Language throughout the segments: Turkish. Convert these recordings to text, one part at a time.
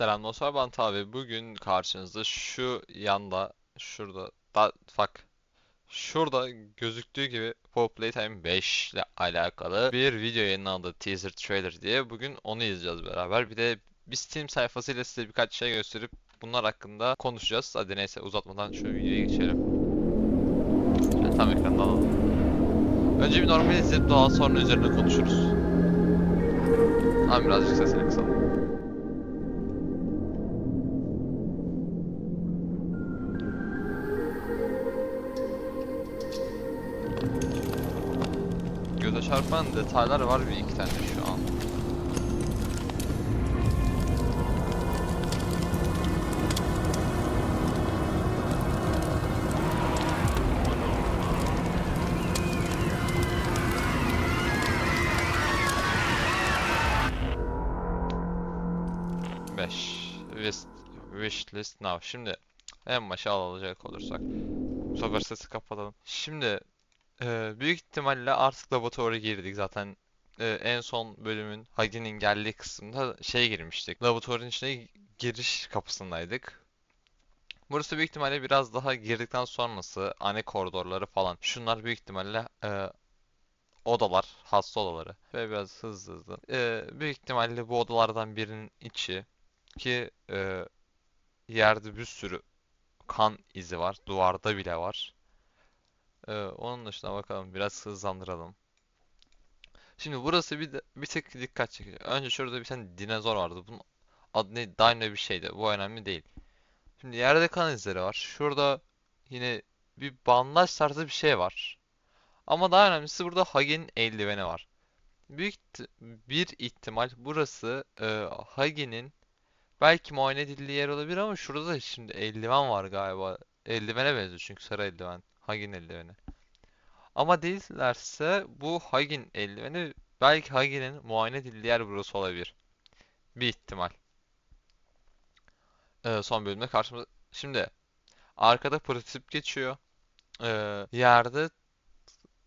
Selam dostlar ben Tavi. Bugün karşınızda şu yanda şurada da fuck şurada gözüktüğü gibi Pop Playtime 5 ile alakalı bir video yayınlandı teaser trailer diye. Bugün onu izleyeceğiz beraber. Bir de bir Steam sayfasıyla size birkaç şey gösterip bunlar hakkında konuşacağız. Hadi neyse uzatmadan şu videoya geçelim. Şöyle tam ekranda alalım. Önce bir normal izleyip daha sonra üzerine konuşuruz. Tamam birazcık sesini kısalım. Çarpan detaylar var bir iki tane şu an. Beş. Wish, wish list now. Şimdi en başa alacak olursak. Bu sefer sesi kapatalım. Şimdi ee, büyük ihtimalle artık laboratuvara girdik zaten e, en son bölümün Hagi'nin geldiği kısımda şey girmiştik. Laboratuvarın içine giriş kapısındaydık. Burası büyük ihtimalle biraz daha girdikten sonrası ana koridorları falan. Şunlar büyük ihtimalle e, odalar, hasta odaları. Ve biraz hızlı hızlı. E, büyük ihtimalle bu odalardan birinin içi ki e, yerde bir sürü kan izi var. Duvarda bile var. Ee, onun dışında bakalım biraz hızlandıralım. Şimdi burası bir de, bir tek dikkat çekici. Önce şurada bir tane dinozor vardı. Bunun adı ne? Dino bir şeydi. Bu önemli değil. Şimdi yerde kan izleri var. Şurada yine bir bandaj tarzı bir şey var. Ama daha önemlisi burada Hagen'in eldiveni var. Büyük bir ihtimal burası e, Hagen'in belki muayene edildiği yer olabilir ama şurada da şimdi eldiven var galiba. Eldivene benziyor çünkü sarı eldiven. Hagen eldiveni. Ama değillerse bu Hagen eldiveni belki Hagen'in muayene edildiği yer burası olabilir. Bir ihtimal. Ee, son bölümde karşımıza... Şimdi arkada prototip geçiyor. Ee, yerde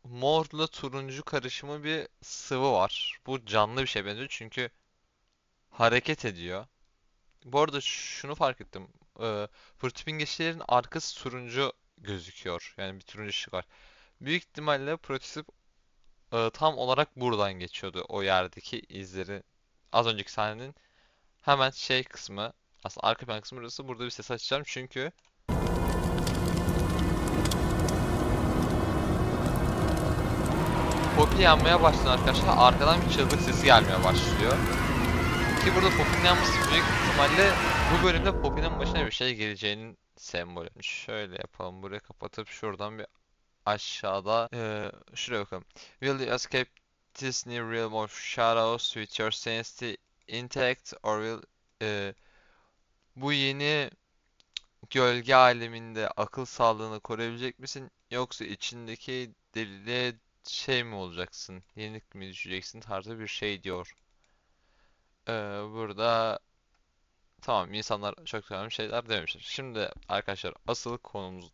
morla turuncu karışımı bir sıvı var. Bu canlı bir şey benziyor çünkü hareket ediyor. Bu arada şunu fark ettim. Ee, prototipin geçişlerin arkası turuncu gözüküyor. Yani bir turuncu ışık var. Büyük ihtimalle prototip e, tam olarak buradan geçiyordu o yerdeki izleri. Az önceki sahnenin hemen şey kısmı aslında arka plan kısmı burası. Burada bir ses açacağım çünkü Poppy yanmaya başladı arkadaşlar. Arkadan bir çığlık sesi gelmeye başlıyor. Ki burada Poppy'nin yanması büyük ihtimalle bu bölümde Poppy'nin başına bir şey geleceğinin sembolü. Şöyle yapalım. Burayı kapatıp şuradan bir aşağıda eee şuraya bakalım. Will you escape this new realm of shadows with your sanity intact or will eee, bu yeni gölge aleminde akıl sağlığını koruyabilecek misin yoksa içindeki deliliğe şey mi olacaksın? Yenik mi düşeceksin tarzı bir şey diyor. Eee, burada tamam insanlar çok önemli şeyler demişler. Şimdi arkadaşlar asıl konumuz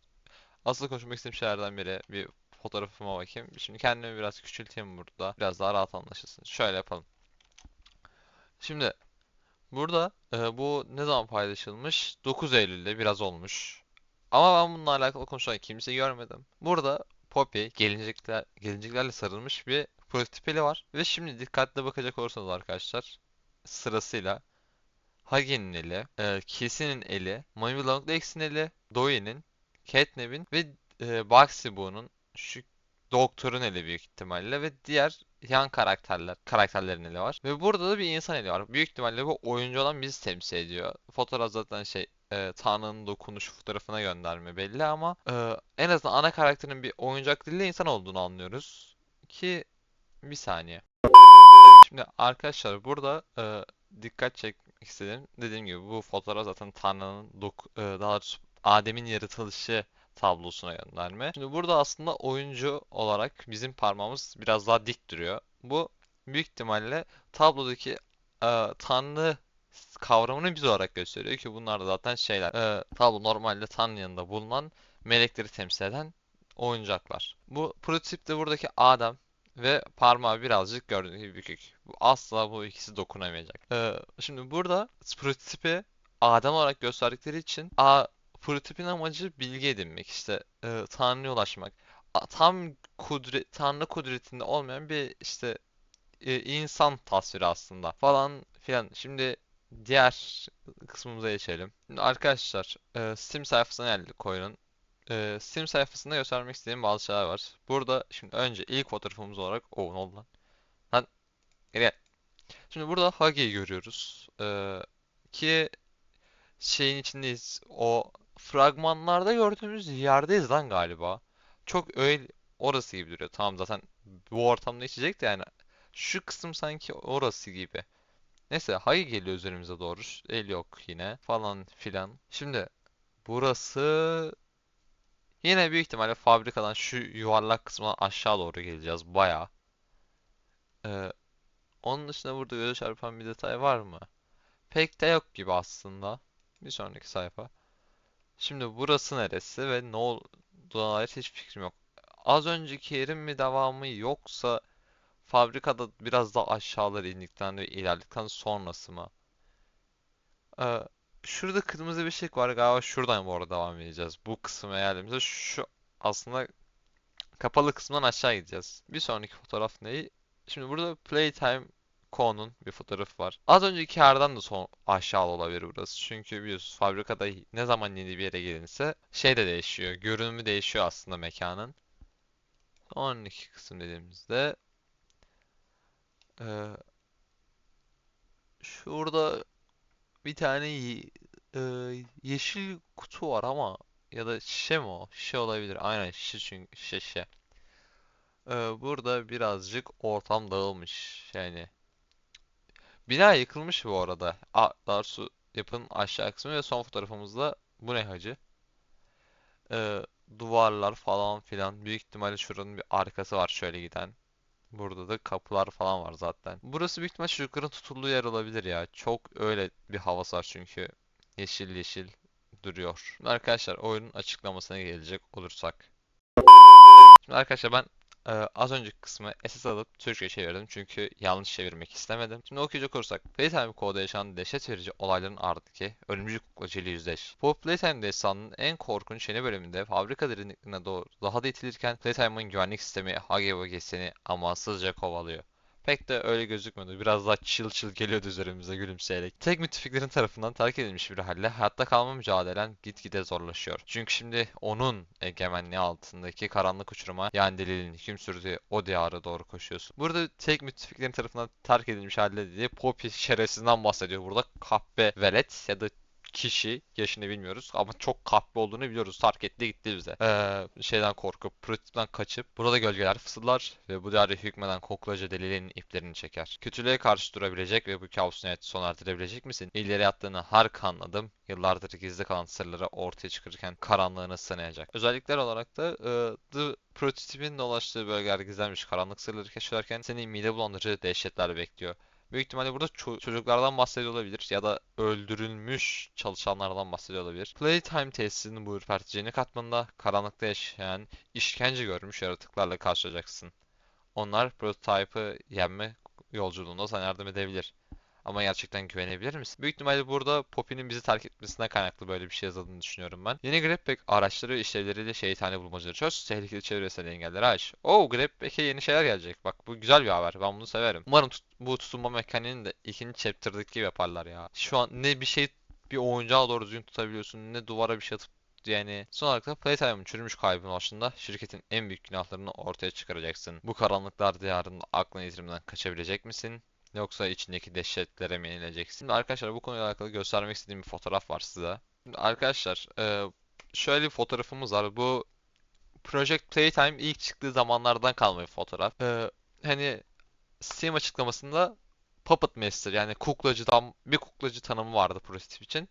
Asıl konuşmak istediğim şeylerden biri bir fotoğrafıma bakayım. Şimdi kendimi biraz küçülteyim burada. Biraz daha rahat anlaşılsın. Şöyle yapalım. Şimdi burada e, bu ne zaman paylaşılmış? 9 Eylül'de biraz olmuş. Ama ben bununla alakalı konuşan kimseyi görmedim. Burada Poppy gelincikler, gelinciklerle sarılmış bir prototipeli var. Ve şimdi dikkatli bakacak olursanız arkadaşlar sırasıyla Hagen'in eli, e, Kiss'in eli, Mami Longlegs'in eli, Dewey'nin Catnap'in ve e, Bugsy şu doktorun eli büyük ihtimalle ve diğer yan karakterler karakterlerin eli var. Ve burada da bir insan eli var. Büyük ihtimalle bu oyuncu olan bizi temsil ediyor. Fotoğraf zaten şey e, Tanrı'nın dokunuş fotoğrafına gönderme belli ama e, en azından ana karakterin bir oyuncak diliyle insan olduğunu anlıyoruz. Ki bir saniye. Şimdi arkadaşlar burada e, dikkat çekmek istedim. Dediğim gibi bu fotoğraf zaten Tanrı'nın e, daha doğrusu Adem'in yaratılışı tablosuna gönderme. Şimdi burada aslında oyuncu olarak bizim parmağımız biraz daha dik duruyor. Bu büyük ihtimalle tablodaki e, Tanrı kavramını biz olarak gösteriyor ki bunlar da zaten şeyler. E, tablo normalde Tanrı yanında bulunan melekleri temsil eden oyuncaklar. Bu prototipte buradaki Adem Ve parmağı birazcık gördüğünüz gibi bükük. Asla bu ikisi dokunamayacak. Ee, şimdi burada prototipi Adem olarak gösterdikleri için A prototipin amacı bilgi edinmek, işte e, Tanrı'ya ulaşmak. A- Tam kudret, Tanrı kudretinde olmayan bir işte e, insan tasviri aslında falan filan. Şimdi diğer kısmımıza geçelim. Şimdi arkadaşlar e, Steam sayfasına geldik oyunun. E, Steam sayfasında göstermek istediğim bazı şeyler var. Burada şimdi önce ilk fotoğrafımız olarak o ne oldu lan? Lan. Şimdi burada Hagi'yi görüyoruz. E, ki şeyin içindeyiz. O fragmanlarda gördüğümüz yerdeyiz lan galiba. Çok öyle orası gibi duruyor. Tamam zaten bu ortamda içecek de yani şu kısım sanki orası gibi. Neyse Hagi geliyor üzerimize doğru. El yok yine falan filan. Şimdi burası yine büyük ihtimalle fabrikadan şu yuvarlak kısmına aşağı doğru geleceğiz bayağı. Ee, onun dışında burada göze çarpan bir detay var mı? Pek de yok gibi aslında. Bir sonraki sayfa. Şimdi burası neresi ve ne olduğuna dair hiç fikrim yok. Az önceki yerin mi devamı yoksa fabrikada biraz daha aşağılara indikten ve ilerledikten sonrası mı? Ee, şurada kırmızı bir şey var galiba şuradan bu arada devam edeceğiz. Bu kısma geldiğimizde şu aslında kapalı kısımdan aşağı gideceğiz. Bir sonraki fotoğraf ne? Şimdi burada Playtime Co'nun bir fotoğrafı var. Az önceki yerden de son aşağı olabilir burası. Çünkü biliyorsunuz fabrikada ne zaman yeni bir yere gelinse şey de değişiyor. Görünümü değişiyor aslında mekanın. Sonraki kısım dediğimizde eee, şurada bir tane eee, yeşil kutu var ama ya da şişe mi o? Şişe olabilir. Aynen şişe çünkü şişe. şişe. Eee, burada birazcık ortam dağılmış. Yani Bina yıkılmış bu arada. A, daha doğrusu yapının aşağı kısmı ve son fotoğrafımızda bu ne hacı? Ee, duvarlar falan filan. Büyük ihtimalle şuranın bir arkası var şöyle giden. Burada da kapılar falan var zaten. Burası büyük ihtimalle çocukların tutulduğu yer olabilir ya. Çok öyle bir havası var çünkü. Yeşil yeşil duruyor. Şimdi arkadaşlar oyunun açıklamasına gelecek olursak. Şimdi arkadaşlar ben e, az önceki kısmı SS alıp Türkçe çevirdim çünkü yanlış çevirmek istemedim. Şimdi okuyacak olursak Playtime Co'da yaşanan dehşet verici olayların ardındaki ölümcül kuklacı ile yüzleş. Bu Playtime destanının en korkunç yeni bölümünde fabrika derinliklerine doğru daha da itilirken Playtime'ın güvenlik sistemi Hage Vages'ini amansızca kovalıyor. Pek de öyle gözükmüyordu. Biraz daha chill chill geliyordu üzerimize gülümseyerek. Tek müttefiklerin tarafından terk edilmiş bir halle hayatta kalma mücadelen gitgide zorlaşıyor. Çünkü şimdi onun egemenliği altındaki karanlık uçuruma yani delilin hüküm sürdüğü o diyara doğru koşuyorsun. Burada tek müttefiklerin tarafından terk edilmiş halle dediği Poppy şerefsizinden bahsediyor. Burada kahpe velet ya da kişi yaşını bilmiyoruz ama çok kahpe olduğunu biliyoruz. Terk etti gitti bize. Ee, şeyden korkup, pratikten kaçıp burada gölgeler fısıldar ve bu diyarı hükmeden koklaca delilin iplerini çeker. Kötülüğe karşı durabilecek ve bu kaosu nihayet sona erdirebilecek misin? İlleri attığını har kanladım. Yıllardır gizli kalan sırları ortaya çıkarırken karanlığını sınayacak. Özellikler olarak da e, The Prototipin dolaştığı bölgeler gizlenmiş karanlık sırları keşfederken seni mide bulandırıcı dehşetler bekliyor. Büyük ihtimalle burada ço- çocuklardan bahsediyor olabilir ya da öldürülmüş çalışanlardan bahsediyor olabilir. Playtime tesisinin bu ürpertici katmanında karanlıkta yaşayan, işkence görmüş yaratıklarla karşılaşacaksın. Onlar prototype'ı yenme yolculuğunda sana yardım edebilir. Ama gerçekten güvenebilir misin? Büyük ihtimalle burada Poppy'nin bizi terk etmesinden kaynaklı böyle bir şey yazıldığını düşünüyorum ben. Yeni Grabpack araçları ve işlevleriyle şeytani bulmacaları çöz, tehlikeli çevresel engelleri aç. Oo Grabpack'e yeni şeyler gelecek. Bak bu güzel bir haber. Ben bunu severim. Umarım tut- bu tutunma mekaniğini de ikinci chapter'daki gibi yaparlar ya. Şu an ne bir şey bir oyuncağı doğru düzgün tutabiliyorsun ne duvara bir şey atıp yani son olarak da Playtime'ın çürümüş kaybının başında şirketin en büyük günahlarını ortaya çıkaracaksın. Bu karanlıklar diyarında aklını yitirmeden kaçabilecek misin? Yoksa içindeki dehşetlere mi yenileceksin? Şimdi arkadaşlar bu konuyla alakalı göstermek istediğim bir fotoğraf var size. Şimdi arkadaşlar e, şöyle bir fotoğrafımız var. Bu Project Playtime ilk çıktığı zamanlardan kalma bir fotoğraf. E, hani Steam açıklamasında Puppet Master yani kuklacıdan bir kuklacı tanımı vardı prototip için.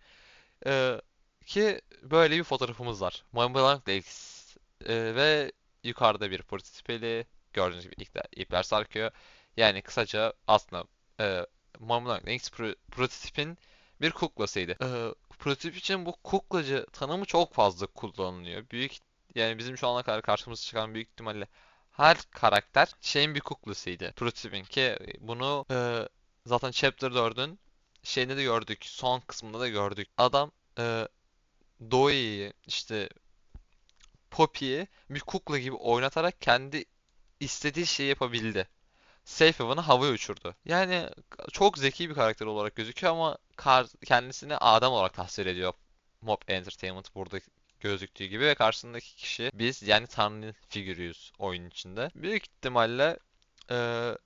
E, ki böyle bir fotoğrafımız var. Mont Lakes e, ve yukarıda bir prototip eli gördüğünüz gibi ipler, ipler sarkıyor. Yani kısaca aslında e, Mont Lakes pro- prototipin bir kuklasıydı. E, prototip için bu kuklacı tanımı çok fazla kullanılıyor. Büyük yani bizim şu ana kadar karşımıza çıkan büyük ihtimalle her karakter şeyin bir kuklasıydı. Prototipin ki bunu e, zaten Chapter 4'ün şeyinde de gördük. Son kısmında da gördük. Adam e, Doi'yi işte Poppy'yi bir kukla gibi oynatarak kendi istediği şeyi yapabildi. Safe Haven'ı havaya uçurdu. Yani çok zeki bir karakter olarak gözüküyor ama kendisini adam olarak tasvir ediyor. Mob Entertainment burada gözüktüğü gibi ve karşısındaki kişi biz yani Tanrı figürüyüz oyun içinde. Büyük ihtimalle eee,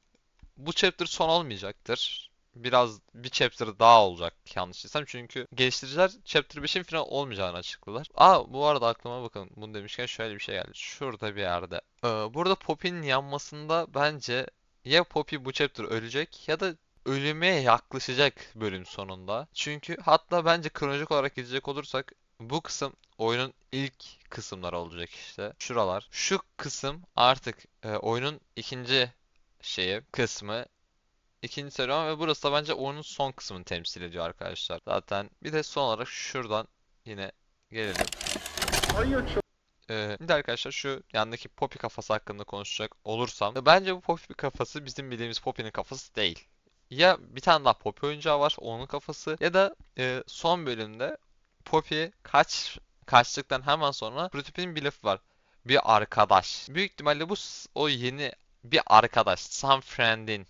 bu chapter son olmayacaktır. Biraz bir chapter daha olacak yanlış değilsem çünkü geliştiriciler chapter 5'in final olmayacağını açıkladılar. Aa bu arada aklıma bakın bunu demişken şöyle bir şey geldi. Şurada bir yerde. Ee, burada Poppy'nin yanmasında bence ya Poppy bu chapter ölecek ya da ölüme yaklaşacak bölüm sonunda. Çünkü hatta bence kronolojik olarak gidecek olursak bu kısım oyunun ilk kısımları olacak işte. Şuralar. Şu kısım artık e, oyunun ikinci şeyi, kısmı. ikinci sezon ve burası da bence oyunun son kısmını temsil ediyor arkadaşlar. Zaten bir de son olarak şuradan yine gelelim. Ee, şimdi arkadaşlar şu yandaki Poppy kafası hakkında konuşacak olursam bence bu Poppy kafası bizim bildiğimiz Poppy'nin kafası değil. Ya bir tane daha Poppy oyuncağı var onun kafası ya da e, son bölümde Poppy kaç kaçtıktan hemen sonra prototipin bir lafı var. Bir arkadaş. Büyük ihtimalle bu o yeni bir arkadaş. Some friend'in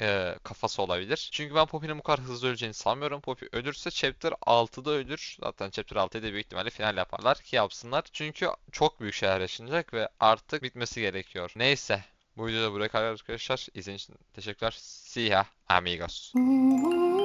e, kafası olabilir. Çünkü ben Poppy'nin bu kadar hızlı öleceğini sanmıyorum. Poppy ölürse Chapter 6'da ölür. Zaten Chapter 6'da büyük ihtimalle final yaparlar ki yapsınlar. Çünkü çok büyük şeyler yaşanacak ve artık bitmesi gerekiyor. Neyse. Bu videoda buraya kadar arkadaşlar. İzlediğiniz için teşekkürler. See ya amigos.